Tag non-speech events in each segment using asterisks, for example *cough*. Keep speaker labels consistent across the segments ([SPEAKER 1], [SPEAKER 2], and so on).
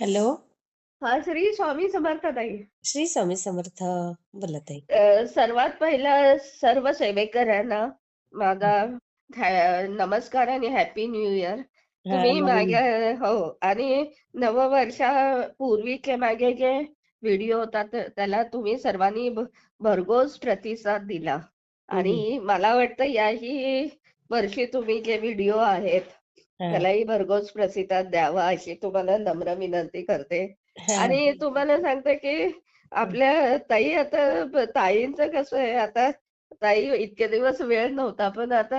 [SPEAKER 1] Hello.
[SPEAKER 2] हा श्री स्वामी समर्थ ताई.
[SPEAKER 1] श्री स्वामी समर्थ बोला ताई.
[SPEAKER 2] अ, सर्वात पहिला सर्व सेवेकरांना. माझा नमस्कार आणि हॅपी न्यू इयर
[SPEAKER 1] हा
[SPEAKER 2] तुम्ही
[SPEAKER 1] नवीन.
[SPEAKER 2] माझ्या हो आणि नववर्षापूर्वीचे माझे जे व्हिडिओ होतात त- त्याला तुम्ही सर्वांनी भ- भरघोस प्रतिसाद दिला. आणि मला वाटतं याही वर्षी तुम्ही जे व्हिडिओ आहेत त्यालाही भरघोस प्रतिसाद द्यावा अशी तुम्हाला नम्र विनंती करते. आणि तुम्हाला सांगते की आपल्या ताई आता ताईंचं कसं आहे आता ताई इतके दिवस वेळ नव्हता पण आता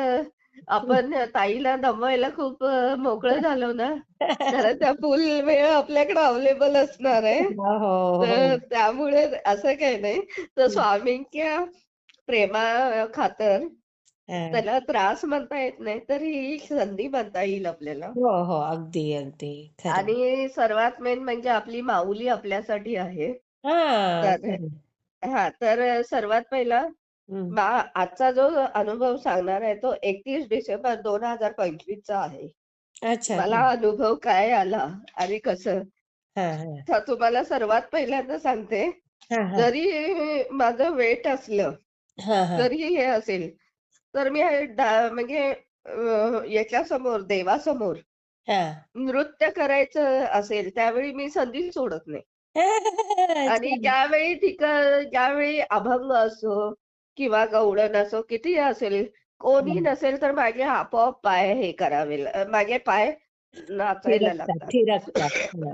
[SPEAKER 2] आपण ताईला दमवायला खूप मोकळं झालो ना. कारण त्या फुल वेळ आपल्याकडे अवेलेबल असणार आहे.
[SPEAKER 1] हो हो हो.
[SPEAKER 2] तर त्यामुळे असं काही नाही. तर स्वामींच्या प्रेमा खातर
[SPEAKER 1] हा.
[SPEAKER 2] त्याला त्रास म्हणता येत नाही तर ही संधी म्हणता येईल आपल्याला.
[SPEAKER 1] हो हो अगदी अगदी. खरं.
[SPEAKER 2] आणि सर्वात मेन म्हणजे आपली माऊली आपल्यासाठी आहे.
[SPEAKER 1] हा
[SPEAKER 2] तर
[SPEAKER 1] खरं.
[SPEAKER 2] हा तर सर्वात पहिला. मा- आजचा जो अनुभव सांगणार आहे तो एकतीस डिसेंबर दोन हजार पंचवीस चा आहे.
[SPEAKER 1] अच्छा
[SPEAKER 2] मला अनुभव काय आला आणि कसं?
[SPEAKER 1] हा हा.
[SPEAKER 2] तर तुम्हाला सर्वात पहिल्यांदा सांगते.
[SPEAKER 1] हा हा.
[SPEAKER 2] जरी माझं वेट असलं
[SPEAKER 1] हा हा.
[SPEAKER 2] जरी हे असेल. तर मी डा- म्हणजे याच्यासमोर देवासमोर
[SPEAKER 1] हा
[SPEAKER 2] नृत्य करायचं असेल त्यावेळी मी संधी सोडत नाही *laughs* आणि. ज्यावेळी ठिक ज्यावेळी अभंग असो किंवा गवळण असो किती असेल कोणी. नसेल तर माझे आपोआप पाय हे करावे माझे पाय नाचायला लागतात.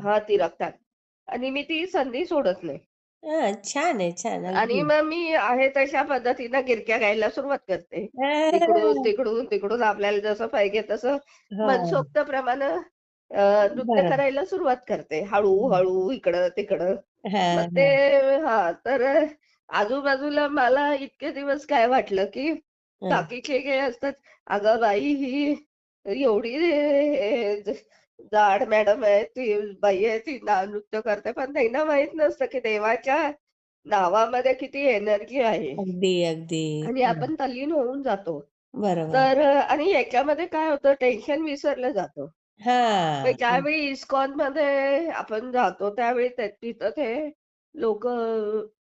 [SPEAKER 1] हा
[SPEAKER 2] तिरकतात आणि मी ती संधी सोडत नाही
[SPEAKER 1] हा, छान आहे छान
[SPEAKER 2] आणि
[SPEAKER 1] अगदी
[SPEAKER 2] मग मी आहे तशा पद्धतीनं गिरक्या गायला सुरुवात करते. तिकडून तिकडून तिकडून आपल्याला जसं पाहिजे तसं
[SPEAKER 1] हा.
[SPEAKER 2] मनसोक्त प्रमाणे अं, नृत्य करायला सुरुवात करते. हळू हळू इकडं तिकडं.
[SPEAKER 1] हा
[SPEAKER 2] मग ते हा तर आजूबाजूला मला इतके दिवस काय वाटलं की
[SPEAKER 1] हा.
[SPEAKER 2] बाकीचे जे असतात अगं बाई ही एवढी जाड मॅडम आहे ती बाई आहे ती नृत्य करते. पण त्यांना माहीत नसतं की देवाच्या नावामध्ये किती एनर्जी आहे.
[SPEAKER 1] अगदी अगदी.
[SPEAKER 2] आणि आपण तल्लीन होऊन जातो.
[SPEAKER 1] बरोबर.
[SPEAKER 2] तर आणि याच्यामध्ये काय होतं टेन्शन विसरलं जातं.
[SPEAKER 1] हा
[SPEAKER 2] मग ज्यावेळी इस्कॉनमध्ये आपण जातो त्यावेळी ते- तिथं ते लोक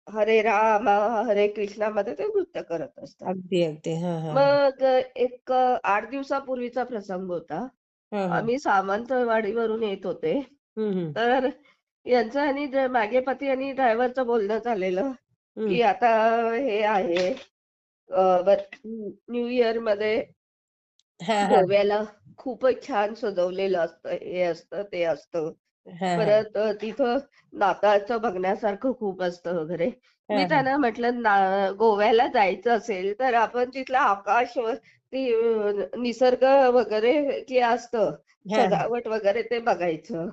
[SPEAKER 2] हरे राम हरे कृष्णा मध्ये ते नृत्य करत असतात.
[SPEAKER 1] अगदी अगदी. हा हा.
[SPEAKER 2] मग एक आठ दिवसापूर्वीचा प्रसंग होता.
[SPEAKER 1] हा हा.
[SPEAKER 2] आम्ही सावंतवाडीवरून येत होते. तर यांचं आणि ड- मागे पती आणि ड्रायव्हरचं बोलणं झालेलं. की आता हे आहे न्यू इयरमध्ये
[SPEAKER 1] हा हा.
[SPEAKER 2] गोव्याला खूपच छान सजवलेलं असतं हे असतं ते असतं.
[SPEAKER 1] हा हा.
[SPEAKER 2] परत अ, तिथं नाताळचं बघण्यासारखं खूप असतं वगैरे. मी
[SPEAKER 1] हा.
[SPEAKER 2] त्यांना म्हटलं ना गोव्याला जायचं असेल तर आपण तिथलं आकाश ती निसर्ग वगैरे जे असतं सजावट वगैरे ते बघायचं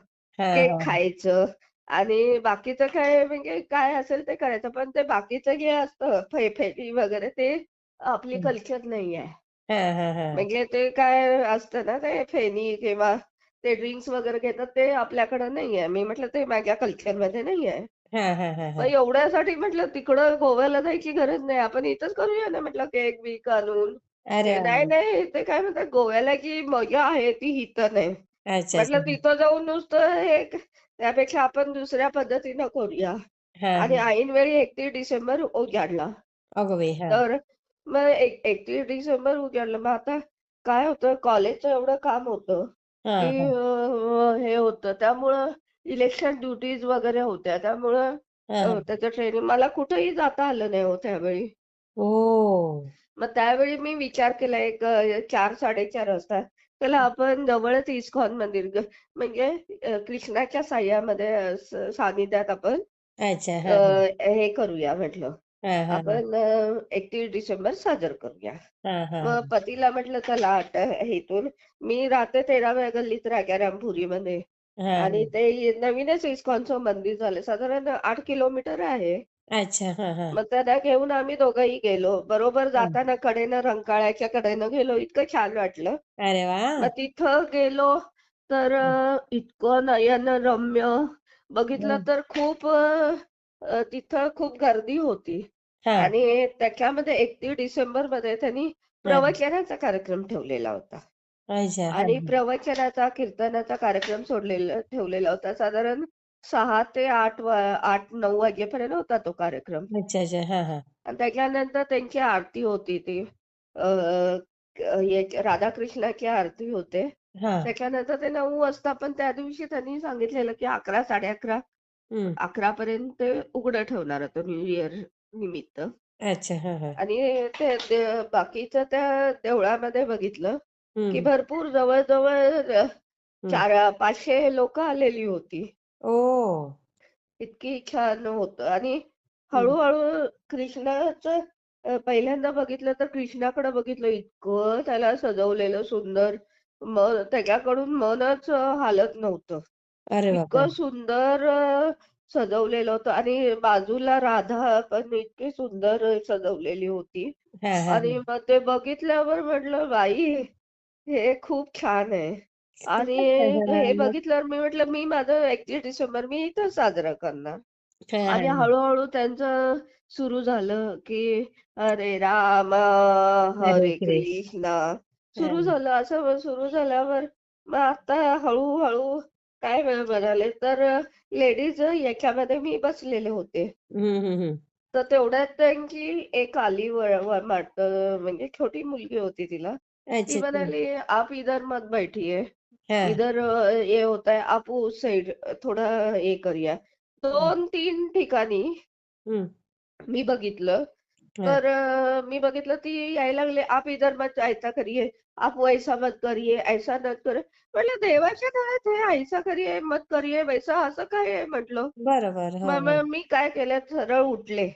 [SPEAKER 2] केक खायचं आणि बाकीचं काय म्हणजे काय असेल ते करायचं पण ते बाकीचं जे असतं फैफेटी वगैरे ते आपली कल्चर नाही आहे. म्हणजे ते काय असतं ना ते फेनी किंवा ते ड्रिंक्स वगैरे घेतात ते आपल्याकडे नाहीये मी म्हटलं ते माझ्या कल्चरमध्ये नाहीये
[SPEAKER 1] हा हा हा
[SPEAKER 2] मग
[SPEAKER 1] हा
[SPEAKER 2] एवढ्यासाठी म्हटलं तिकडं गोव्याला जायची गरज नाही. आपण इथंच करूया ना म्हटलं केक बीक आणून
[SPEAKER 1] अरे वा.
[SPEAKER 2] नाही नाही ते काय म्हणतात गोव्याला जी मजा आहे ती इथं नाही.
[SPEAKER 1] अच्छा
[SPEAKER 2] म्हटलं
[SPEAKER 1] अच्छा
[SPEAKER 2] तिथं जाऊन नुसतं हे त्यापेक्षा आपण दुसऱ्या पद्धतीनं करूया.
[SPEAKER 1] हा
[SPEAKER 2] आणि
[SPEAKER 1] हा.
[SPEAKER 2] ऐन वेळी एकतीस डिसेंबर उजाडला.
[SPEAKER 1] अगं बाई हा.
[SPEAKER 2] तर मग एक एकतीस डिसेंबर उजाडलं. मग आता काय होतं कॉलेजचं एवढं काम होतं
[SPEAKER 1] हा
[SPEAKER 2] की
[SPEAKER 1] हा.
[SPEAKER 2] अं, हे होतं. त्यामुळं इलेक्शन ड्युटीज वगैरे होत्या. त्यामुळं
[SPEAKER 1] हा.
[SPEAKER 2] अं, त्याचं ट्रेनिंग मला कुठेही जाता आलं नाही हो त्यावेळी. मग त्यावेळी मी विचार केला एक चार साडेचार वाजता त्याला आपण जवळच इस्कॉन मंदिर म्हणजे कृष्णाच्या साह्यामध्ये सानिध्यात आपण
[SPEAKER 1] अच्छा हा
[SPEAKER 2] करूया म्हटलं. आपण एकतीस डिसेंबर साजर करूया.
[SPEAKER 1] हा हा
[SPEAKER 2] मग पतीला म्हटलं चला आता इथून मी राहते तेराव्या गल्लीत राजारामपुरीमध्ये
[SPEAKER 1] हा
[SPEAKER 2] आणि ते नवीनच इस्कॉनचं मंदिर झालं साधारण आठ किलोमीटर आहे.
[SPEAKER 1] अच्छा हा हा.
[SPEAKER 2] मग त्याला घेऊन आम्ही दोघंही गेलो. बरोबर जाताना कडेनं रंकाळ्याच्या कडेनं गेलो. इतकं छान वाटलं.
[SPEAKER 1] अरे वा!
[SPEAKER 2] मग तिथं गेलो. तर अ, इतकं नयन रम्य. बघितलं तर खूप अ, अ, तिथं खूप गर्दी होती.
[SPEAKER 1] हा.
[SPEAKER 2] आणि त्याच्यामध्ये एकतीस डिसेंबरमध्ये त्यांनी प्रवचनाचा कार्यक्रम ठेवलेला होता.
[SPEAKER 1] अच्छा हा
[SPEAKER 2] आणि
[SPEAKER 1] हा.
[SPEAKER 2] प्रवचनाचा कीर्तनाचा कार्यक्रम सोडलेला ठेवलेला होता. साधारण सहा ते आठ वा आठ नऊ वाजेपर्यंत होता तो कार्यक्रम.
[SPEAKER 1] अच्छा अच्छा. हा हा.
[SPEAKER 2] आणि त्याच्यानंतर त्यांची आरती होती ती. अ, क- याची- राधाकृष्णाची आरती होते.
[SPEAKER 1] हा.
[SPEAKER 2] त्याच्यानंतर ते नऊ वाजता पण त्या दिवशी त्यांनी सांगितलेलं की अकरा साडे अकरा अकरा पर्यंत ते उघडं ठेवणार होतं न्यू इयर निमित्त.
[SPEAKER 1] अच्छा हा हा.
[SPEAKER 2] आणि ते ते- बाकीचं त्या देवळामध्ये बघितलं की भरपूर जवळजवळ चार पाचशे लोक आलेली होती.
[SPEAKER 1] ओ
[SPEAKER 2] इतकी छान होतं आणि हळूहळू कृष्णाचं अ, पहिल्यांदा बघितलं तर कृष्णाकडे बघितलं इतकं त्याला सजवलेलं सुंदर त्याच्याकडून मनच अ, हालत नव्हतं.
[SPEAKER 1] अरे बापरे!
[SPEAKER 2] इतकं सुंदर अ, सजवलेलं होतं आणि बाजूला राधा पण इतकी सुंदर सजवलेली होती
[SPEAKER 1] हा हा
[SPEAKER 2] आणि
[SPEAKER 1] हा.
[SPEAKER 2] मग ते बघितल्यावर म्हटलं बाई हे खूप छान आहे. आणि
[SPEAKER 1] हा
[SPEAKER 2] बघितल्यावर मी म्हटलं मी माझं एकतीस डिसेंबर मी इथं साजरा करणार. आणि हळूहळू त्यांचं सुरू झालं की हरे राम हरे
[SPEAKER 1] कृष्ण.
[SPEAKER 2] सुरू झालं असं सुरू झाल्यावर मग आता हळूहळू काय वेळ म्हणाले तर लेडीज याच्यामध्ये मी बसलेले होते. तर तेवढ्यात त्यांची एक आली वाटत म्हणजे छोटी मुलगी होती तिला. ती म्हणाली आप इधर मत बैठिए.
[SPEAKER 1] हा
[SPEAKER 2] इधर ये होता है आप उस साइड थोड़ा हे करूया दोन तीन ठिकाणी मी बघितलं तर मी बघितलं ती यायला लागले आप इधर मत ऐसा करिए आप वैसा मत करिए ऐसा मत करिए म्हटलं देवाच्या नावात हे ऐसा करिए मत करिए वैसा असं काय आहे म्हटलं?
[SPEAKER 1] बरोबर हो
[SPEAKER 2] मग
[SPEAKER 1] हो.
[SPEAKER 2] मी काय केलं सरळ उठले.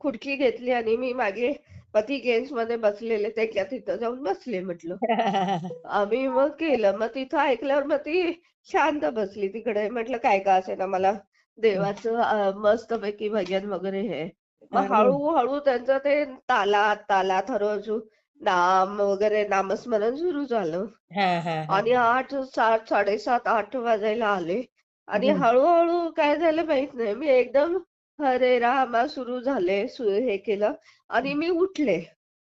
[SPEAKER 2] खुर्ची घेतली आणि मी मागे पती गेम्समध्ये बसलेले त्याच्या तिथं जाऊन बसले म्हटलं. *laughs* आम्ही मग केलं मग तिथं ऐकल्यावर मग ती शांत बसली तिकडे. म्हटलं काय का असे ना मला देवाचं अं, मस्तपैकी भजन वगैरे हे. मग हळूहळू त्यांचं ते तालात तालात हळूहळू नाम वगैरे नामस्मरण सुरू झालं.
[SPEAKER 1] हा हा हा.
[SPEAKER 2] आणि आठ सात साडेसात आठ वाजायला आले. आणि हळूहळू काय झालं माहीत नाही. मी एकदम हरे रामा सुरू झाले सु- हे केलं. आणि मी उठले.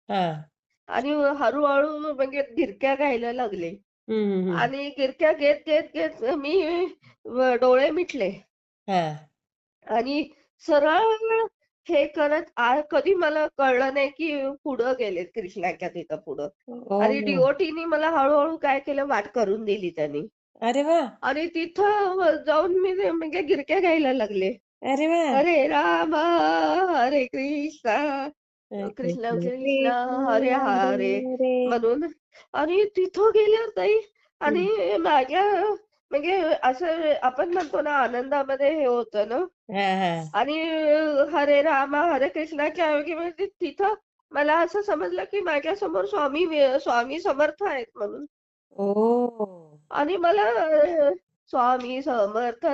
[SPEAKER 1] हा.
[SPEAKER 2] आणि हळूहळू म्हणजे गिरक्या गायला लागले.
[SPEAKER 1] हम्म हम्म
[SPEAKER 2] आणि गिरक्या घेत घेत घेत मी डोळे मिटले.
[SPEAKER 1] हा.
[SPEAKER 2] आणि सरळ हे करत आ- कधी मला कळलं नाही की पुढं गेले कृष्णाच्या तिथं पुढं.
[SPEAKER 1] ओ
[SPEAKER 2] आणि डिओटीनी मला हळूहळू काय केलं वाट करून दिली त्यांनी.
[SPEAKER 1] अरे वा!
[SPEAKER 2] आणि तिथं जाऊन मी ते म्हणजे गिरक्या गायला लागले.
[SPEAKER 1] अरे वा!
[SPEAKER 2] हरे राम हरे कृष्ण कृष्ण
[SPEAKER 1] कृष्ण.
[SPEAKER 2] कृष्ण हरे
[SPEAKER 1] कृष्ण
[SPEAKER 2] हरे.
[SPEAKER 1] हरे
[SPEAKER 2] म्हणून आणि तिथं गेल्यावर ताई आणि माझ्या म्हणजे असं आपण म्हणतो ना आनंदामध्ये हे होतं ना.
[SPEAKER 1] हा हा.
[SPEAKER 2] आणि हरे राम हरे कृष्णाच्या ऐवजी म्हणजे तिथं मला असं समजलं की माझ्यासमोर स्वामी स्वामी समर्थ आहेत म्हणून.
[SPEAKER 1] ओ.
[SPEAKER 2] आणि मला स्वामी समर्थ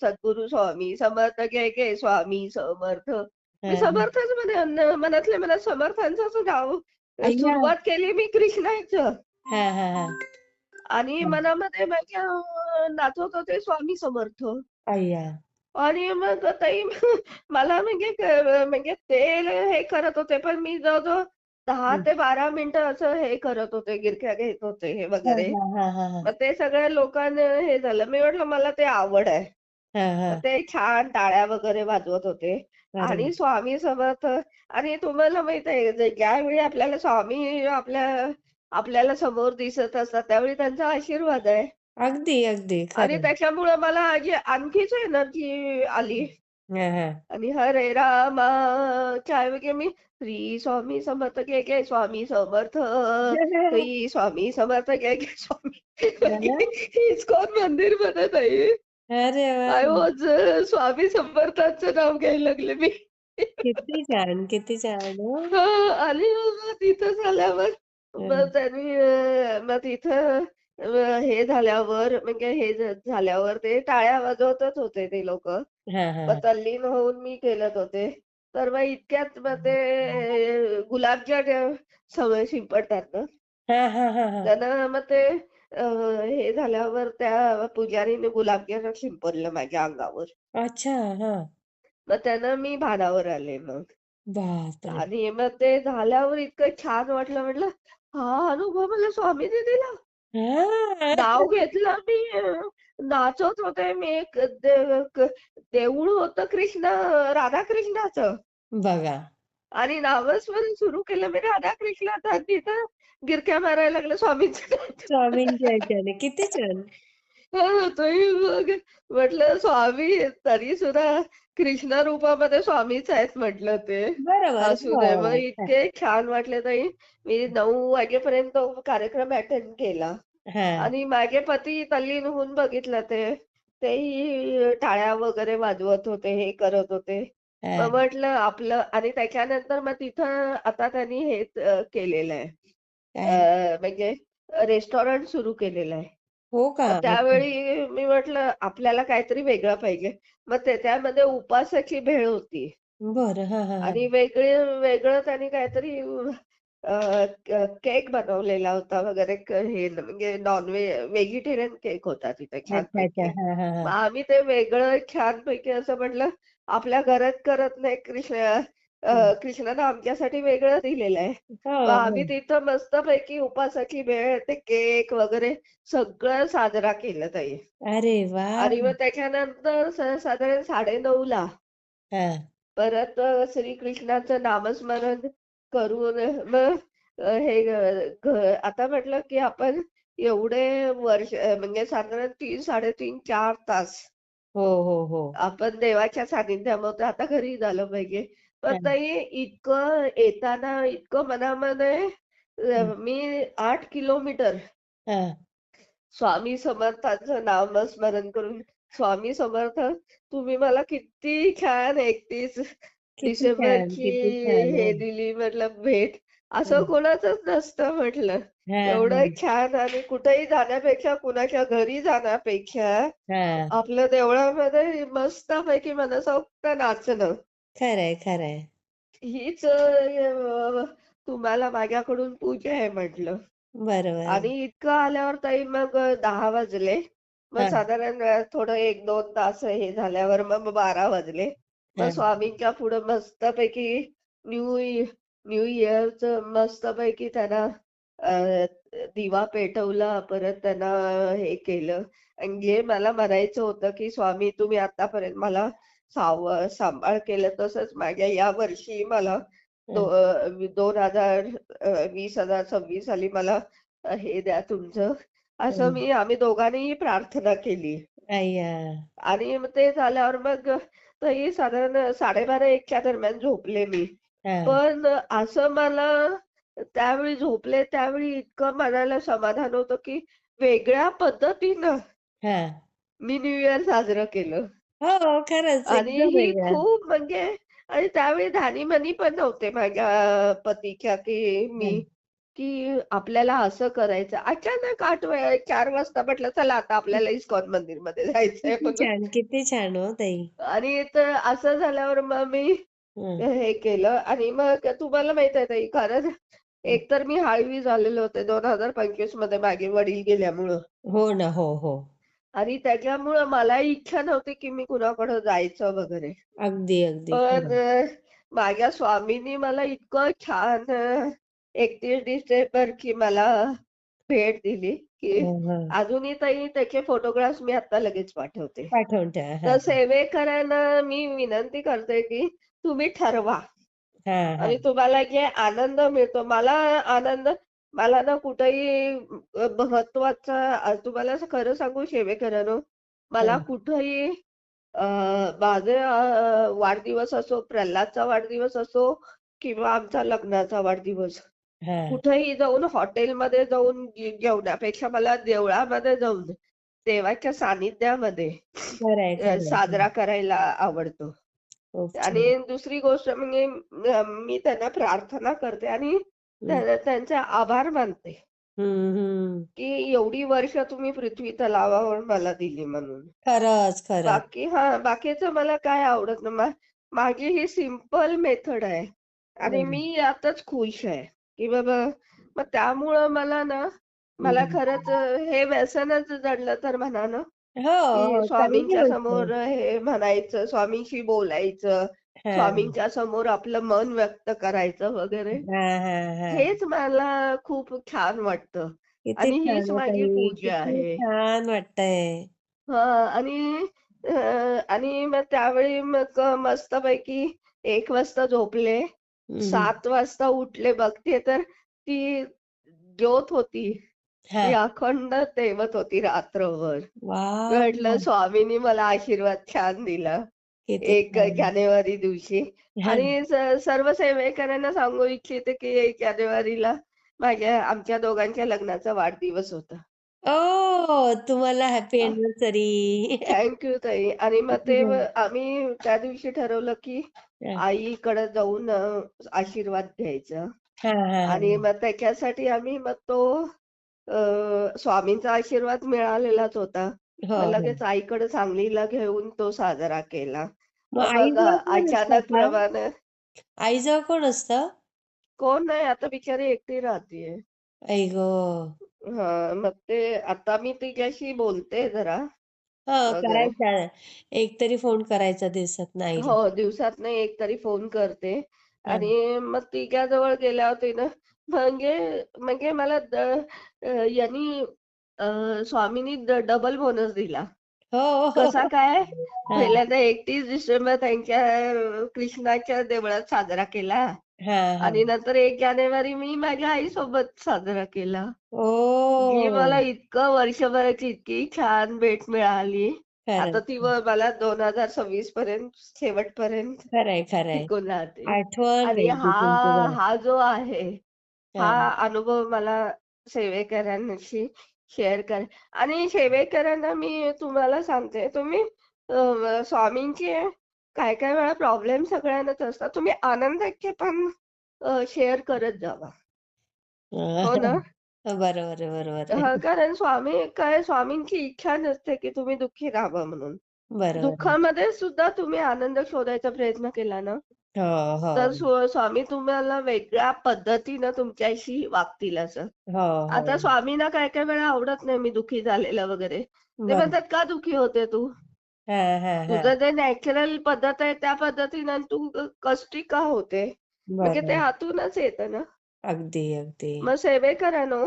[SPEAKER 2] सद्गुरु स्वामी समर्थ घे घे स्वामी समर्थ. मी समर्थच म्हणे अन्न- मनातल्या मनात समर्थांचंच नाव
[SPEAKER 1] अय्या
[SPEAKER 2] सुरुवात केली मी कृष्णाचं
[SPEAKER 1] हा हा हा.
[SPEAKER 2] आणि मनामध्ये माझ्या अ, नाचत होते स्वामी समर्थ. आणि मग ताई मला म्हणजे म्हणजे ते हे करत होते पण मी जवळजवळ दहा. ते बारा मिनिटं असं हे करत होते गिरक्या घेत होते हे वगैरे. मग ते सगळ्या लोकांना हे झालं. मी म्हटलं मला ते आवड आहे. मग ते छान टाळ्या वगैरे वाजवत होते. आणि स्वामी समर्थ आणि तुम्हाला माहीत आहे ज्यावेळी आपल्याला स्वामी आपल्या आपल्याला समोर दिसत असतात त्यावेळी त्यांचा आशीर्वाद आहे.
[SPEAKER 1] अगदी अगदी.
[SPEAKER 2] आणि त्याच्यामुळे मला आणखीच एनर्जी आली. आणि हरे रामा ऐवजी मी श्री स्वामी समर्थ घे घे स्वामी समर्थ। श्री *laughs* स्वामी समर्थ घे घे स्वामी। इस्कॉन मंदिरमध्ये नाही
[SPEAKER 1] अरे
[SPEAKER 2] आय वॉज स्वामी समर्थांचं नाव घ्यायला लागले मी।
[SPEAKER 1] किती छान किती छान हो.
[SPEAKER 2] आणि मग तिथं झाल्यावर मग. त्यांनी मग तिथं हे झाल्यावर म्हणजे हे झाल्यावर ते टाळ्या वाजवतच होते ते लोक. मग तल्लीन होऊन मी केलत होते. तर मग इतक्यात मग ते गुलाबजाम सवय शिंपडतात ना
[SPEAKER 1] हा हा हा हा.
[SPEAKER 2] त्यानं मग ते हे झाल्यावर त्या पुजारीने गुलाबजाम शिंपडलं माझ्या अंगावर.
[SPEAKER 1] अच्छा
[SPEAKER 2] मग त्यानं मी भानावर आले मग. आणि मग ते झाल्यावर इतकं छान वाटलं म्हटलं हा अनुभव मला स्वामींनी दिला.
[SPEAKER 1] हा.
[SPEAKER 2] नाव घेतलं मी. नाचत होते मी एक दे- क- देऊळ होतं कृष्ण राधाकृष्णाचं.
[SPEAKER 1] बघा.
[SPEAKER 2] आणि नामस्मरण सुरू केलं मी राधाकृष्णाचं. आणि तिथं गिरक्या मारायला लागलं स्वामींचं.
[SPEAKER 1] स्वामींच्या ह्याच्याने. किती छान.
[SPEAKER 2] हा, तोही मग म्हटलं स्वामी तरी सुद्धा कृष्ण रूपामध्ये स्वामीच आहेत म्हटलं ते.
[SPEAKER 1] बरोबर.
[SPEAKER 2] असू दे मग
[SPEAKER 1] हो
[SPEAKER 2] इतके छान वाटले ताई. मी नऊ वाजेपर्यंत तो कार्यक्रम अटेंड केला.
[SPEAKER 1] हा.
[SPEAKER 2] आणि माझे पती तल्लीन होऊन बघितलं ते. तेही टाळ्या वगैरे वाजवत होते हे करत होते.
[SPEAKER 1] हा.
[SPEAKER 2] मग म्हटलं आपलं आणि त्याच्यानंतर मग तिथं आता त्यांनी हे अ, केलेलं आहे.
[SPEAKER 1] काय?
[SPEAKER 2] अ, म्हणजे रेस्टॉरंट सुरू केलेलं आहे.
[SPEAKER 1] हो का?
[SPEAKER 2] मग त्यावेळी मी म्हटलं आपल्याला काहीतरी वेगळं पाहिजे. मग ते त्यामध्ये उपासाची भेळ होती.
[SPEAKER 1] बरं हा हा हा.
[SPEAKER 2] आणि वेगळे वेगळं त्यांनी काहीतरी केक बनवलेला होता वगैरे क- हे न- म्हणजे नॉनव्हेज व्हेजिटेरियन केक होता तिथे
[SPEAKER 1] अच्छा अच्छा
[SPEAKER 2] छानपैकी
[SPEAKER 1] हा हा.
[SPEAKER 2] मग आम्ही ते वेगळं छानपैकी असं म्हटलं आपल्या घरात करत नाही कृष्ण. कृष्णानं आमच्यासाठी वेगळं दिलेलं आहे.
[SPEAKER 1] हो
[SPEAKER 2] आम्ही
[SPEAKER 1] हो.
[SPEAKER 2] तिथं मस्तपैकी उपासाची भेळ ते केक वगैरे सगळं साजरा केलं ताई.
[SPEAKER 1] अरे वा.
[SPEAKER 2] आणि मग त्याच्यानंतर साधारण साडेनऊला
[SPEAKER 1] हा.
[SPEAKER 2] परत अ, श्रीकृष्णाचं नामस्मरण करून मग हे आता म्हटलं की आपण एवढे वर्ष म्हणजे साधारण तीन साडेतीन चार तास
[SPEAKER 1] हो हो हो.
[SPEAKER 2] आपण देवाच्या सानिध्यामध्ये आता घरी झालं पाहिजे. पण ताई इतकं येताना इतकं मनामध्ये. मी आठ किलोमीटर स्वामी समर्थांचं नामस्मरण करून स्वामी समर्थ तुम्ही मला किती छान एकतीस डिसेंबरची हे दिली म्हटलं भेट. असं. कोणाचंच नसतं म्हटलं. एवढं छान आणि कुठेही जाण्यापेक्षा कुणाच्या घरी जाण्यापेक्षा आपलं देवळामध्ये मस्तपैकी मनसोक्त नाचणं.
[SPEAKER 1] खरंय खरंय.
[SPEAKER 2] हीच अ, तुम्हाला माझ्याकडून पूजा आहे म्हटलं.
[SPEAKER 1] बरोबर.
[SPEAKER 2] आणि इतकं आल्यावर ताई मग दहा वाजले. मग
[SPEAKER 1] हा.
[SPEAKER 2] साधारण अ, थोडं एक दोन तास हे झाल्यावर मग बारा वाजले. मग
[SPEAKER 1] हा.
[SPEAKER 2] स्वामींच्या पुढं मस्तपैकी न्यू न्यू इयरचं मस्तपैकी त्यांना अ, दिवा पेटवला परत त्यांना हे केलं. आणि जे मला म्हणायचं होतं की स्वामी तुम्ही आतापर्यंत मला साव सांभाळ केलं तसंच माझ्या या वर्षी मला दो दोन हजार वीस हजार सव्वीस साली मला हे द्या तुमचं. असं. मी आम्ही दोघांनीही प्रार्थना केली. आणि मग ते झाल्यावर मग तरी साधारण साडेबारा एकच्या दरम्यान झोपले मी. पण असं मला त्यावेळी झोपले त्यावेळी इतकं मनाला समाधान होतं की वेगळ्या पद्धतीनं मी न्यू इयर साजरं केलं.
[SPEAKER 1] हो खरंच.
[SPEAKER 2] आणि
[SPEAKER 1] एकदम
[SPEAKER 2] ही
[SPEAKER 1] वेगळा.
[SPEAKER 2] खूप म्हणजे आणि त्यावेळी धानीमनी पण नव्हते माझ्या पतीच्या की
[SPEAKER 1] हा.
[SPEAKER 2] मी की आपल्याला असं करायचं. अचानक आठ वेळा चार वाजता म्हटलं चला आता आपल्याला इस्कॉन मंदिरमध्ये जायचंय
[SPEAKER 1] किती
[SPEAKER 2] म्हणून.
[SPEAKER 1] छान किती छान हो ताई.
[SPEAKER 2] आणि तर असं झाल्यावर मग मी
[SPEAKER 1] हं,
[SPEAKER 2] हे केलं. आणि मग तुम्हाला माहीत आहे ताई खरंच
[SPEAKER 1] हं.
[SPEAKER 2] एकतर मी हळवी झालेले होते दोन हजार पंचवीसमध्ये मागे वडील गेल्यामुळं.
[SPEAKER 1] हो ना हो हो.
[SPEAKER 2] आणि त्याच्यामुळं मला इच्छा नव्हती की मी कुणाकडे जायचं वगैरे.
[SPEAKER 1] अगदी अगदी.
[SPEAKER 2] पण
[SPEAKER 1] खरं.
[SPEAKER 2] अ, माझ्या स्वामींनी मला इतकं छान एकतीस डिसेंबरची मला भेट दिली की
[SPEAKER 1] हं, हं.
[SPEAKER 2] अजूनही ताई त्याचे फोटोग्राफ्स मी आता लगेच पाठवते.
[SPEAKER 1] पाठवून ठेवा हा
[SPEAKER 2] तर सेवेकरांना मी विनंती करते की तुम्ही ठरवा.
[SPEAKER 1] हा हा.
[SPEAKER 2] आणि तुम्हाला जे आनंद मिळतो मला आनंद मला ना कुठेही महत्त्वाचा तुम्हाला खरं सांगू सेवेकरांनो मला
[SPEAKER 1] हं,
[SPEAKER 2] कुठेही अ, माझे अ, वाढदिवस असो प्रल्हादचा वाढदिवस असो किंवा आमचा लग्नाचा वाढदिवस
[SPEAKER 1] हा.
[SPEAKER 2] कुठेही जाऊन हॉटेलमध्ये जाऊन जे- जेवण्यापेक्षा मला देवळामध्ये जाऊन देवाच्या सानिध्यामध्ये अ, साजरा
[SPEAKER 1] हं.
[SPEAKER 2] करायला आवडतो.
[SPEAKER 1] खूप
[SPEAKER 2] आणि दुसरी गोष्ट म्हणजे अ, मी त्यांना प्रार्थना करते आणि त्यांचे आभार मानते. की एवढी वर्ष तुम्ही पृथ्वी तलावावर मला दिली म्हणून.
[SPEAKER 1] खरंच खरंच.
[SPEAKER 2] बाकी हा बाकीचं मला काय आवडत मा- माझी ही सिंपल मेथड आहे. आणि मी यातच खुश आहे. की बाबा मग त्यामुळं मला ना मला. खरंच हे व्यसनच जडलं तर म्हणा ना
[SPEAKER 1] हो हो
[SPEAKER 2] स्वामींच्या समोर हे म्हणायचं स्वामींशी बोलायचं स्वामींच्या समोर आपलं मन व्यक्त करायचं वगैरे.
[SPEAKER 1] हा हा हा.
[SPEAKER 2] हेच मला खूप छान वाटतं. आणि हीच
[SPEAKER 1] आहे
[SPEAKER 2] माझी पूजा आहे.
[SPEAKER 1] छान वाटतंय.
[SPEAKER 2] हा आणि अं, आणि मग त्यावेळी मग मस्तपैकी एक वाजता झोपले. सात वाजता उठले. बघते तर ती ज्योत होती.
[SPEAKER 1] हा.
[SPEAKER 2] ती अखंड तेवत होती रात्रभर. म्हटलं स्वामींनी मला आशीर्वाद छान दिला. एक जानेवारी दिवशी. आणि सर्व सेवेकरांना सांगू इच्छिते की एक जानेवारीला माझ्या आमच्या दोघांच्या लग्नाचा वाढदिवस होता.
[SPEAKER 1] ओ तुम्हाला हॅपी एनिव्हर्सरी
[SPEAKER 2] थँक्यू ताई. आणि मग ते आम्ही त्या दिवशी ठरवलं की आईकडे जाऊन आशीर्वाद घ्यायचा. आणि मग त्याच्यासाठी आम्ही मग तो स्वामींचा आशीर्वाद मिळालेलाच होता. मग
[SPEAKER 1] हो.
[SPEAKER 2] लगेच आईकडे सांगलीला घेऊन तो साजरा केला.
[SPEAKER 1] मग
[SPEAKER 2] मग बघ
[SPEAKER 1] आईजवळ कोण असतं
[SPEAKER 2] अचानक प्रमाणे
[SPEAKER 1] आईजवळ कोण असतं?
[SPEAKER 2] कोण नाही आता बिचारी एकटी राहतीये.
[SPEAKER 1] आई गो.
[SPEAKER 2] हा मग ते आता मी तिच्याशी बोलते जरा.
[SPEAKER 1] हा
[SPEAKER 2] वगैरे
[SPEAKER 1] करायचा. एक तरी फोन करायचा दिवसात आईला.
[SPEAKER 2] हो दिवसातनं एक तरी फोन करते.
[SPEAKER 1] हा.
[SPEAKER 2] आणि मग तिच्याजवळ गेल्यावर तिनं म्हणजे म्हणजे मला द- अ, यांनी अ, स्वामींनी डबल बोनस दिला.
[SPEAKER 1] हो हो
[SPEAKER 2] कसा काय?
[SPEAKER 1] हा.
[SPEAKER 2] पहिल्यांदा एकतीस डिसेंबर त्यांच्या अ, कृष्णाच्या देवळात साजरा केला.
[SPEAKER 1] हा हा.
[SPEAKER 2] आणि नंतर एक जानेवारी मी माझ्या आईसोबत साजरा केला. जी मला इतकं वर्षभराची इतकी छान भेट मिळाली. आता
[SPEAKER 1] खरंच
[SPEAKER 2] ती व- मला दोन हजार सव्वीस पर्यंत शेवटपर्यंत
[SPEAKER 1] खरंय खरंय.
[SPEAKER 2] टिकून राहते.
[SPEAKER 1] आठवण
[SPEAKER 2] आणि
[SPEAKER 1] राहील ती
[SPEAKER 2] हा हा जो आहे
[SPEAKER 1] हा.
[SPEAKER 2] हा अनुभव मला सेवेकरांशी शेअर कर. आणि सेवेकरांना मी तुम्हाला सांगते तुम्ही स्वामींचे काय काय वेळा प्रॉब्लेम सगळ्यांनाच असतात तुम्ही आनंदाचे पण शेअर करत जावा. हो ना? *laughs*
[SPEAKER 1] बरोबर बरोबर.
[SPEAKER 2] कारण स्वामी काय स्वामींची इच्छा नसते की तुम्ही दुःखी राहावं म्हणून. दुःखामध्ये सुद्धा तुम्ही आनंद शोधायचा प्रयत्न केला ना?
[SPEAKER 1] हो
[SPEAKER 2] तर
[SPEAKER 1] हो
[SPEAKER 2] स्व- स्वामी तुम्हाला वेगळ्या पद्धतीनं तुमच्याशी वागतील असं.
[SPEAKER 1] हो
[SPEAKER 2] आता
[SPEAKER 1] हो
[SPEAKER 2] स्वामींना काय काय वेळा आवडत नाही मी दुःखी झालेलं वगैरे. ते म्हणतात का दुःखी होते तू?
[SPEAKER 1] हा हा हा.
[SPEAKER 2] तुझं जे नॅचरल पद्धत आहे त्या पद्धतीनं तू कष्टी का होते? म्हणजे ते
[SPEAKER 1] बरोबर
[SPEAKER 2] आतूनच येतं ना.
[SPEAKER 1] अगदी अगदी.
[SPEAKER 2] मग सेवेकरानो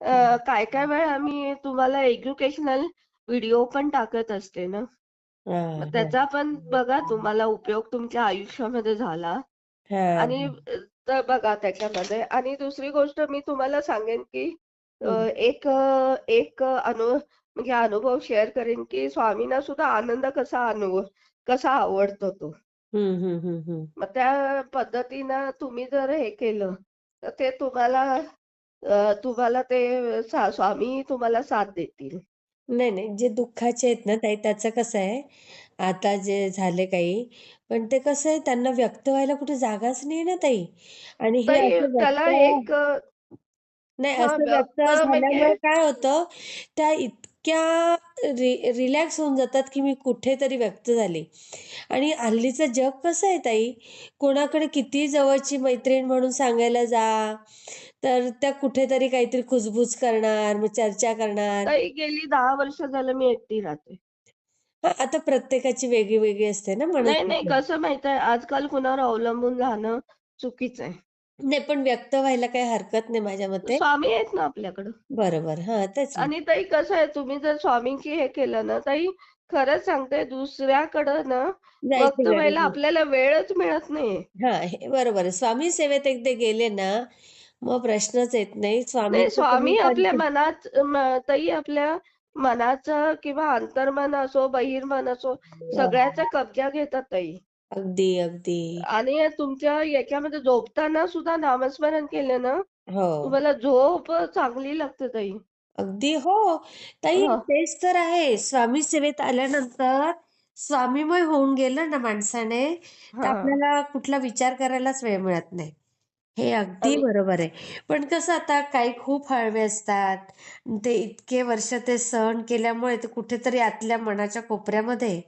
[SPEAKER 2] अं, काय काय वेळा मी तुम्हाला एज्युकेशनल व्हिडिओ पण टाकत असते ना.
[SPEAKER 1] हा
[SPEAKER 2] मग
[SPEAKER 1] हा
[SPEAKER 2] त्याचा पण बघा तुम्हाला उपयोग तुमच्या आयुष्यामध्ये झाला.
[SPEAKER 1] हा.
[SPEAKER 2] आणि तर बघा त्याच्यामध्ये. आणि दुसरी गोष्ट मी तुम्हाला सांगेन की अ. एक अ, एक अनु म्हणजे अनुभव शेअर करेन की स्वामींना सुद्धा आनंद कसा अनुभव कसा आवडतो तो. मग त्या पद्धतीनं तुम्ही जर हे केलं तर ते तुम्हाला अ, तुम्हाला ते सा- स्वामी तुम्हाला साथ देतील.
[SPEAKER 1] नाही नाही. जे दुःखाचे आहेत ना ताई त्याचं कसं आहे आता जे झाले काही पण ते कसं आहे त्यांना व्यक्त व्हायला कुठे जागाच नाही ना ताई. आणि हे
[SPEAKER 2] ताई
[SPEAKER 1] असं
[SPEAKER 2] त्याला
[SPEAKER 1] व्यक्त
[SPEAKER 2] एक अ,
[SPEAKER 1] नाही
[SPEAKER 2] हा
[SPEAKER 1] असं व्यक्त
[SPEAKER 2] व्यक्त म्हणजे
[SPEAKER 1] झाल्यामुळे काय होतं त्या इतक्या रि रिलॅक्स होऊन जातात की मी कुठेतरी व्यक्त झाले. आणि हल्लीचं जग कसं आहे ताई कोणाकडे किती जवळची मैत्रीण म्हणून सांगायला जा तर त्या कुठेतरी काहीतरी खुजबुज करणार मग चर्चा करणार.
[SPEAKER 2] ताई गेली दहा वर्ष झालं मी एकटी राहते.
[SPEAKER 1] हा, आता प्रत्येकाची वेगळी वेगळी असते ना
[SPEAKER 2] नाही नाही
[SPEAKER 1] मनस्थिती
[SPEAKER 2] कसं माहीत आहे आजकाल कुणावर अवलंबून राहणं चुकीचं आहे.
[SPEAKER 1] नाही पण व्यक्त व्हायला काही हरकत नाही माझ्या मते.
[SPEAKER 2] स्वामी आहेत ना आपल्याकडं.
[SPEAKER 1] बरोबर हा तेच ना.
[SPEAKER 2] आणि ताई कसं आहे तुम्ही जर स्वामींची हे केलं ना ताई खरंच सांगते दुसऱ्याकडं ना
[SPEAKER 1] जायची
[SPEAKER 2] वक्त
[SPEAKER 1] गरज
[SPEAKER 2] व्हायला
[SPEAKER 1] नाही.
[SPEAKER 2] आपल्याला वेळच मिळत नाही
[SPEAKER 1] हा हे बरोबर आहे. स्वामी सेवेत एकदा गेले ना मग प्रश्नच येत नाही.
[SPEAKER 2] नाही
[SPEAKER 1] स्वामींचं तुम्ही
[SPEAKER 2] स्वामी आपल्या मनात म- ताई आपल्या मनाचं किंवा अंतर्मन असो बहिर्मन असो सगळ्याचा कब्जा घेतात ताई.
[SPEAKER 1] अगदी अगदी.
[SPEAKER 2] आणि तुमच्या याच्यामध्ये झोपताना सुद्धा नामस्मरण केलं ना
[SPEAKER 1] हो.
[SPEAKER 2] तुम्हाला झोप चांगली लागते ताई.
[SPEAKER 1] अगदी हो. ताई
[SPEAKER 2] हा.
[SPEAKER 1] तेच तर आहे. स्वामी सेवेत आल्यानंतर स्वामीमय होऊन गेलं ना माणसाने. तर
[SPEAKER 2] हा.
[SPEAKER 1] आपल्याला कुठला विचार करायलाच वेळ मिळत नाही. हे अगदी बरोबर आहे. पण कसं आता काही खूप हळवे असतात. ते इतके वर्ष ते सहन केल्यामुळे ते कुठेतरी आतल्या मनाच्या कोपऱ्यामध्ये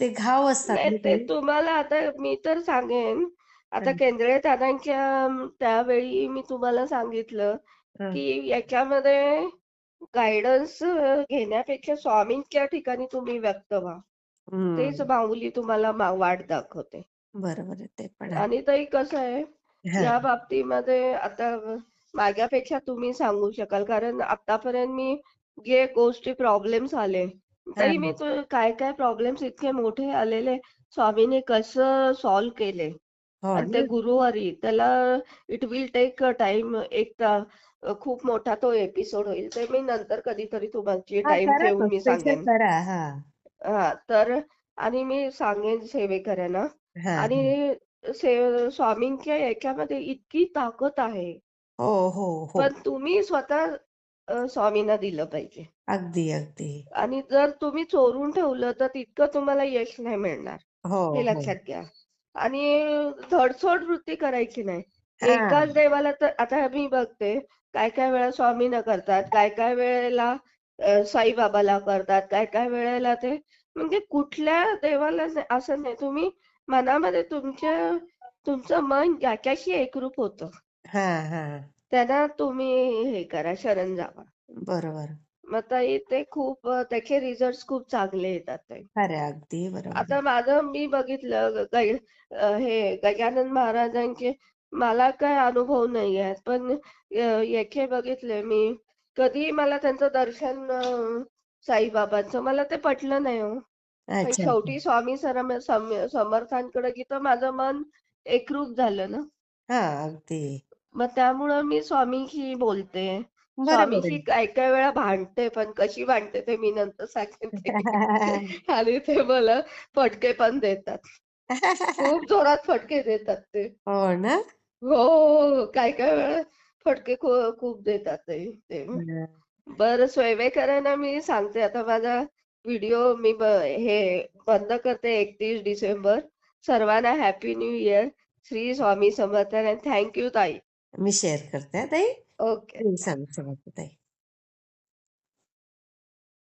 [SPEAKER 1] ते घाव असतात
[SPEAKER 2] नाही
[SPEAKER 1] ना
[SPEAKER 2] ते तुम्हाला आता मी तर सांगेन. आता
[SPEAKER 1] हा,
[SPEAKER 2] केंद्रीय दादांच्या अम, त्यावेळी मी तुम्हाला सांगितलं
[SPEAKER 1] हा.
[SPEAKER 2] की याच्यामध्ये गायडन्स घेण्यापेक्षा स्वामींच्या ठिकाणी तुम्ही व्यक्त व्हा. तेच माऊली तुम्हाला मा- वाट दाखवते.
[SPEAKER 1] बरोबर आहे ते पण आहे.
[SPEAKER 2] आणि ताई कसं आहे
[SPEAKER 1] हा.
[SPEAKER 2] या बाबतीमध्ये आता माझ्यापेक्षा तुम्ही सांगू शकाल कारण आतापर्यंत मी जे गोष्टी प्रॉब्लेम्स आले
[SPEAKER 1] हा.
[SPEAKER 2] ताई मी तू काय काय प्रॉब्लेम्स इतके मोठे आलेले स्वामीने कसं सॉल्व्ह केले?
[SPEAKER 1] हो
[SPEAKER 2] आणि ते
[SPEAKER 1] ना
[SPEAKER 2] गुरुवारी त्याला इट विल टेक टाइम एक ता- खूप मोठा तो एपिसोड होईल ते मी नंतर कधीतरी तुमची
[SPEAKER 1] हा
[SPEAKER 2] टाइम
[SPEAKER 1] करा
[SPEAKER 2] ठेवून
[SPEAKER 1] तो
[SPEAKER 2] मी
[SPEAKER 1] स्पेशल
[SPEAKER 2] सांगेन.
[SPEAKER 1] करा हा.
[SPEAKER 2] हा तर आणि मी सांगेन सेवेकरांना
[SPEAKER 1] हा हा.
[SPEAKER 2] से स्वामींच्या याच्यामध्ये इतकी ताकद आहे.
[SPEAKER 1] हो हो हो.
[SPEAKER 2] पण तुम्ही स्वतः अ, स्वामींना दिलं पाहिजे.
[SPEAKER 1] अगदी अगदी.
[SPEAKER 2] आणि जर तुम्ही चोरून ठेवलं तर तितकं तुम्हाला यश नाही मिळणार.
[SPEAKER 1] हो
[SPEAKER 2] हे
[SPEAKER 1] हो.
[SPEAKER 2] लक्षात घ्या. आणि धडसोड वृत्ती करायची नाही.
[SPEAKER 1] हा.
[SPEAKER 2] एकाच देवाला तर आता मी बघते काय काय वेळा स्वामींना करतात काय काय वेळेला अ, साईबाबाला करतात काय काय वेळेला ते म्हणजे कुठल्या देवाला नाही- असं नाही. तुम्ही मनामध्ये तुमच्या तुमचं मन ज्याच्याशी एकरूप होतं.
[SPEAKER 1] हा हा.
[SPEAKER 2] त्यांना तुम्ही हे करा शरण जावा.
[SPEAKER 1] बरोबर.
[SPEAKER 2] मग ताई ते खूप त्याचे रिझल्ट खूप चांगले येतात ताई.
[SPEAKER 1] अरे अगदी बरोबर.
[SPEAKER 2] आता माझं मी बघितलं ग- ग- अ, हे गजानन महाराजांचे मला काय अनुभव नाही आहेत पण याचे बघितले मी कधी मला त्यांचं दर्शन अ, साईबाबांचं मला ते पटलं नाही हो. पण
[SPEAKER 1] अच्छा. अच्छा
[SPEAKER 2] शेवटी स्वामी सरम सम- समर्थांकडे गेलं माझं मन एकरूप झालं ना.
[SPEAKER 1] हा अगदी.
[SPEAKER 2] मग त्यामुळं मी स्वामीशी ते
[SPEAKER 1] बरोबर
[SPEAKER 2] स्वामीशी काय काय वेळा भांडते पण कशी भांडते ते मी नंतर सांगेन ते *laughs* आणि ते मला फटके पण देतात. खूप जोरात फटके देतात ते.
[SPEAKER 1] हो ना?
[SPEAKER 2] हो हो, हो. काय काय वेळा फटके खू- खूप देतात ते. ते
[SPEAKER 1] हा.
[SPEAKER 2] बरं मी सांगते. आता माझा व्हिडिओ मी हे बंद करते एकतीस डिसेंबर. सर्वांना happy new year Shri Swami Samarth. Thank you ताई.
[SPEAKER 1] मी शेअर करते ताई.
[SPEAKER 2] ओके
[SPEAKER 1] ताई.